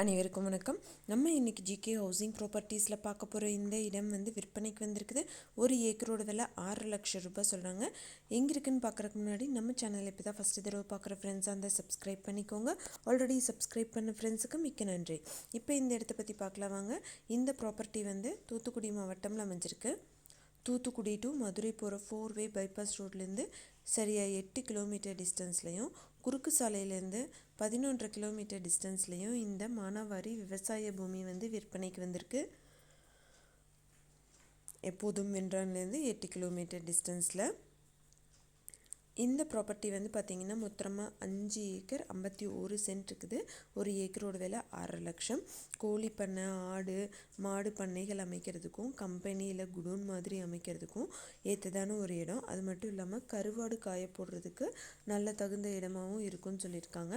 அனைவருக்கும் வணக்கம். நம்ம இன்றைக்கி ஜிகே ஹவுசிங் ப்ராப்பர்ட்டிஸில் பார்க்க போகிற இந்த இடம் வந்து விற்பனைக்கு வந்திருக்குது. ஒரு ஏக்கரோட விலை ஆறு லட்சம் ரூபாய் சொல்கிறாங்க எங்கே இருக்குன்னு பார்க்குறக்கு முன்னாடி நம்ம சேனல் இப்போ தான் ஃபஸ்ட்டு தடவை பார்க்குற ஃப்ரெண்ட்ஸாக இருந்தால் சப்ஸ்கிரைப் பண்ணிக்கோங்க. ஆல்ரெடி சப்ஸ்கிரைப் பண்ண ஃப்ரெண்ட்ஸுக்கு மிக்க நன்றி. இப்போ இந்த இடத்த பற்றி பார்க்கலாம் வாங்க. இந்த ப்ராப்பர்ட்டி வந்து தூத்துக்குடி மாவட்டம்ல அமைஞ்சிருக்கு. தூத்துக்குடி டு மதுரை போகிற ஃபோர் வே பைபாஸ் ரோட்லேருந்து சரியாக எட்டு கிலோமீட்டர் டிஸ்டன்ஸ்லையும் குறுக்கு சாலையிலேருந்து பதினொன்றரை கிலோமீட்டர் டிஸ்டன்ஸ்லையும் இந்த மானாவாரி விவசாய பூமி வந்து விற்பனைக்கு வந்திருக்கு. எப்போதும் வென்றான்லேருந்து எட்டு கிலோமீட்டர் டிஸ்டன்ஸில் இந்த ப்ராப்பர்ட்டி வந்து பார்த்திங்கன்னா மொத்தமாக அஞ்சு ஏக்கர் ஐம்பத்தி ஒரு சென்ட் இருக்குது. ஒரு ஏக்கரோட விலை ஆறரை லட்சம். கோழி பண்ணை ஆடு மாடு பண்ணைகள் அமைக்கிறதுக்கும் கம்பெனியில் குடோன் மாதிரி அமைக்கிறதுக்கும் ஏற்றதான ஒரு இடம். அது மட்டும் இல்லாமல் கருவாடு காய போடுறதுக்கு நல்ல தகுந்த இடமாகவும் இருக்கும்னு சொல்லியிருக்காங்க.